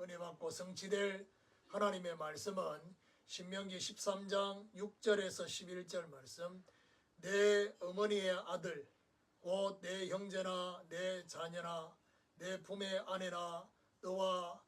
은혜 받고 성취될 하나님의 말씀은 신명기 13장 6절에서 11절 말씀 내 어머니의 아들 곧 내 형제나 내 자녀나 내 품의 아내나 너와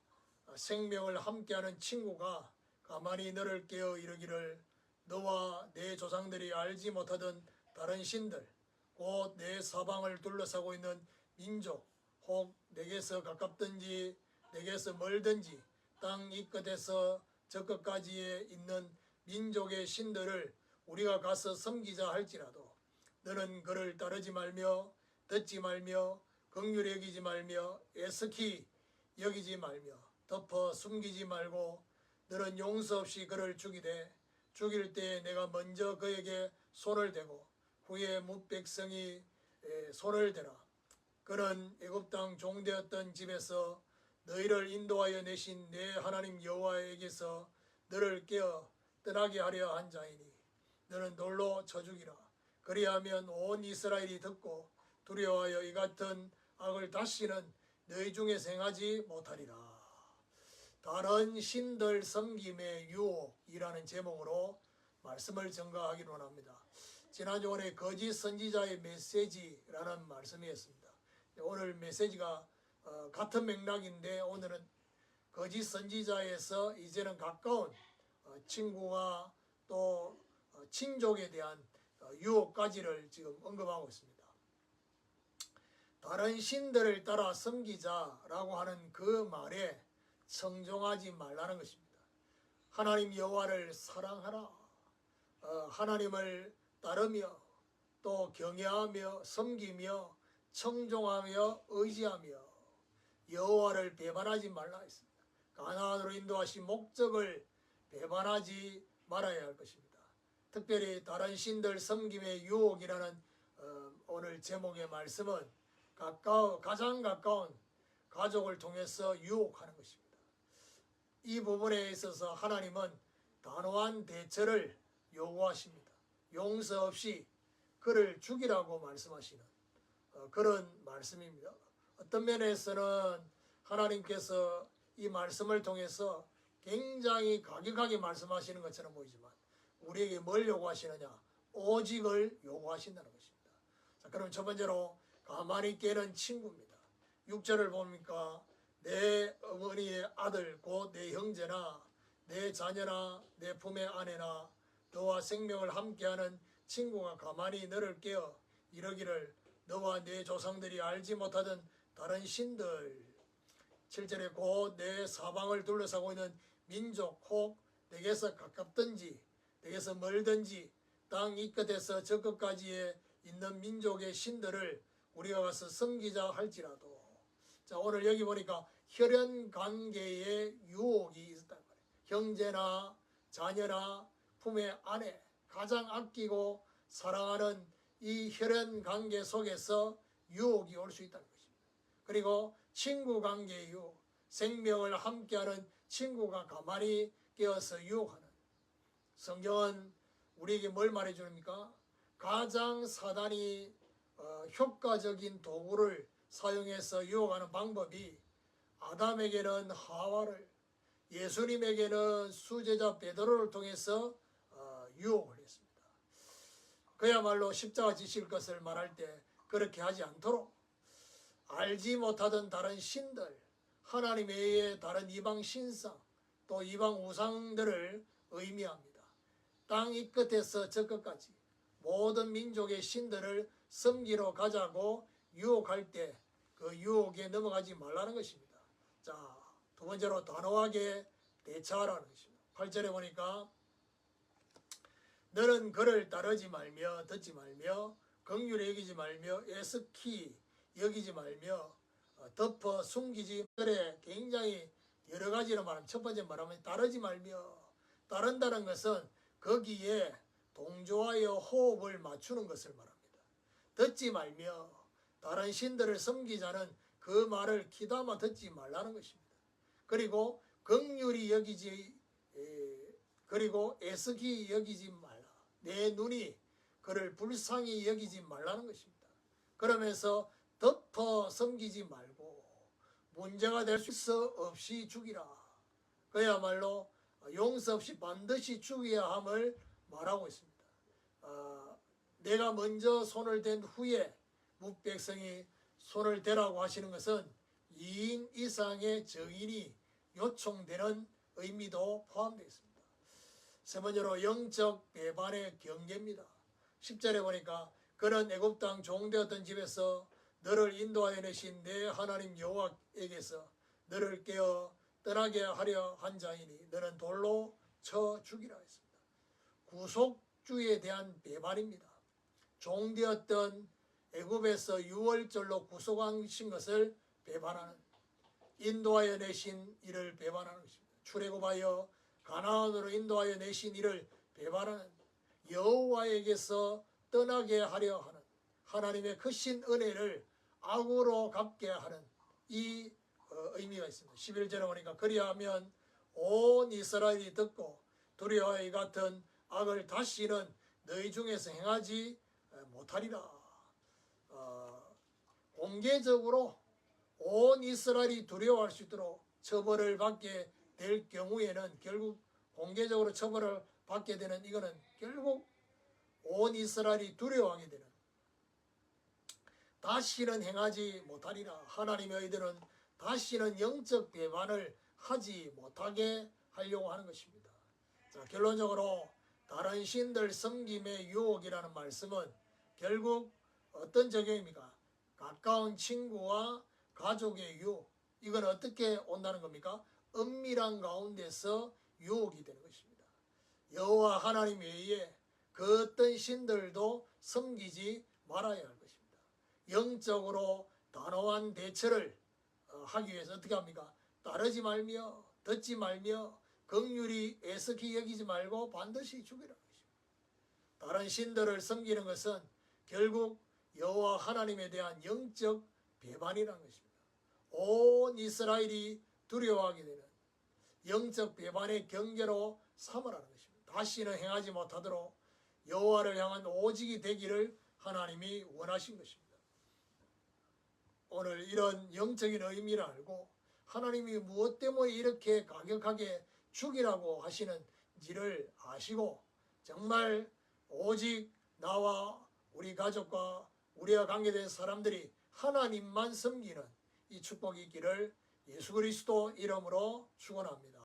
생명을 함께하는 친구가 가만히 너를 깨어 이르기를 너와 내 조상들이 알지 못하던 다른 신들 곧 내 사방을 둘러싸고 있는 민족 혹 내게서 가깝든지 내게서 멀든지 땅 이 끝에서 저 끝까지에 있는 민족의 신들을 우리가 가서 섬기자 할지라도 너는 그를 따르지 말며 듣지 말며 긍휼히 여기지 말며 애석히 여기지 말며 덮어 숨기지 말고 너는 용서 없이 그를 죽이되 죽일 때 내가 먼저 그에게 손을 대고 후에 뭇백성이 에, 손을 대라. 그는 애굽 땅 종되었던 집에서 너희를 인도하여 내신 내 하나님 여호와에게서 너를 깨어 떠나게 하려 한 자이니 너는 돌로 쳐 죽이라 그리하면 온 이스라엘이 듣고 두려워하여 이 같은 악을 다시는 너희 중에 생하지 못하리라 다른 신들 섬김의 유혹이라는 제목으로 말씀을 전가하기로 합니다. 지난주에 거짓 선지자의 메시지라는 말씀이었습니다. 오늘 메시지가 어, 같은 맥락인데 오늘은 거짓 선지자에서 이제는 가까운 어, 친구와 또 어, 친족에 대한 어, 유혹까지를 지금 언급하고 있습니다. 다른 신들을 따라 섬기자라고 하는 그 말에 청종하지 말라는 것입니다. 하나님 여호와를 사랑하라. 어, 하나님을 따르며 또 경외하며 섬기며 청종하며 의지하며 여호와를 배반하지 말라 했습니다. 가나안으로 인도하신 목적을 배반하지 말아야 할 것입니다. 특별히 다른 신들 섬김의 유혹이라는 어, 오늘 제목의 말씀은 가까워 가장 가까운 가족을 통해서 유혹하는 것입니다. 이 부분에 있어서 하나님은 단호한 대처를 요구하십니다. 용서 없이 그를 죽이라고 말씀하시는 어, 그런 말씀입니다. 어떤 면에서는 하나님께서 이 말씀을 통해서 굉장히 가격하게 말씀하시는 것처럼 보이지만 우리에게 뭘 요구하시느냐? 오직을 요구하신다는 것입니다. 자, 그럼 첫 번째로 가만히 깨는 친구입니다. 6절을 보니까 내 어머니의 아들 곧 내 형제나 내 자녀나 내 품의 아내나 너와 생명을 함께하는 친구가 가만히 너를 깨어 이러기를 너와 내 조상들이 알지 못하던 다른 신들 7절에 곧 내 사방을 둘러싸고 있는 민족 혹 내게서 가깝든지 내게서 멀든지 땅 이 끝에서 저 끝까지에 있는 민족의 신들을 우리가 가서 섬기자 할지라도 자 오늘 여기 보니까 혈연 관계의 유혹이 있었단 말이에요. 형제나 자녀나 품의 아내 가장 아끼고 사랑하는 이 혈연 관계 속에서 유혹이 올 수 있다는 것입니다. 그리고 친구 관계의 유혹, 생명을 함께하는 친구가 가만히 깨어서 유혹하는 성경은 우리에게 뭘 말해줍니까? 가장 사단이 어, 효과적인 도구를 사용해서 유혹하는 방법이 아담에게는 하와를 예수님에게는 수제자 베드로를 통해서 어, 유혹을 했습니다. 그야말로 십자가 지실 것을 말할 때 그렇게 하지 않도록 알지 못하던 다른 신들, 하나님 외에 다른 이방 신상, 또 이방 우상들을 의미합니다. 땅 이 끝에서 저 끝까지 모든 민족의 신들을 섬기러 가자고 유혹할 때 그 유혹에 넘어가지 말라는 것입니다. 자, 두 번째로 단호하게 대처하라는 것입니다. 8절에 보니까 너는 그를 따르지 말며 듣지 말며 긍휼히 여기지 말며 애석히 여기지 말며 어, 덮어 숨기지 그래 굉장히 여러 가지로 말하면 첫 번째 말하면 따르지 말며 따른다는 것은 거기에 동조하여 호흡을 맞추는 것을 말합니다. 듣지 말며 다른 신들을 섬기자는 그 말을 귀담아 듣지 말라는 것입니다. 그리고 긍휼히 여기지 에, 그리고 애석히 여기지 말라. 내 눈이 그를 불쌍히 여기지 말라는 것입니다. 그러면서 덮어 섬기지 말고 문제가 될수 없이 죽이라. 그야말로 용서 없이 반드시 죽여야 함을 말하고 있습니다. 어, 내가 먼저 손을 댄 후에 묵백성이 손을 대라고 하시는 것은 2인 이상의 정인이 요청되는 의미도 포함되어 있습니다. 세 번째로 영적 배반의 경계입니다. 10절에 보니까 애굽 땅 종되었던 집에서 너를 인도하여 내신 내 하나님 여호와에게서 너를 깨어 떠나게 하려 한 자이니 너는 돌로 쳐 죽이라 했습니다. 구속주의에 대한 배반입니다. 종되었던 애굽에서 유월절로 구속하신 것을 배반하는 인도하여 내신 이를 배반하는 것입니다. 출애굽하여 가나안으로 인도하여 내신 이를 배반하는 여호와에게서 떠나게 하려 하는 하나님의 크신 은혜를 악으로 갚게 하는 이 어, 의미가 있습니다. 11절에 보니까 그리하면 온 이스라엘이 듣고 두려워이 같은 악을 다시는 너희 중에서 행하지 어, 못하리라. 어, 공개적으로 온 이스라엘이 두려워할 수 있도록 처벌을 받게 될 경우에는 결국 공개적으로 처벌을 받게 되는 이거는 결국 온 이스라엘이 두려워하게 되는 다시는 행하지 못하리라 하나님의 아이들은 다시는 영적 배반을 하지 못하게 하려고 하는 것입니다. 자, 결론적으로 다른 신들 섬김의 유혹이라는 말씀은 결국 어떤 적용입니까? 가까운 친구와 가족의 유혹. 이건 어떻게 온다는 겁니까? 은밀한 가운데서 유혹이 되는 것입니다. 여호와 하나님 외에 그 어떤 신들도 섬기지 말아야 할. 영적으로 단호한 대처를 어, 하기 위해서 어떻게 합니까? 따르지 말며 듣지 말며 긍휼히 애석히 여기지 말고 반드시 것입니다. 다른 신들을 섬기는 것은 결국 여호와 하나님에 대한 영적 배반이라는 것입니다. 온 이스라엘이 두려워하게 되는 영적 배반의 경계로 삼으라는 것입니다. 다시는 행하지 못하도록 여호와를 향한 오직이 되기를 하나님이 원하신 것입니다. 오늘 이런 영적인 의미를 알고 하나님이 무엇 때문에 이렇게 가격하게 죽이라고 하시는지를 아시고 정말 오직 나와 우리 가족과 우리와 관계된 사람들이 하나님만 섬기는 이 축복이 있기를 예수 그리스도 이름으로 축원합니다.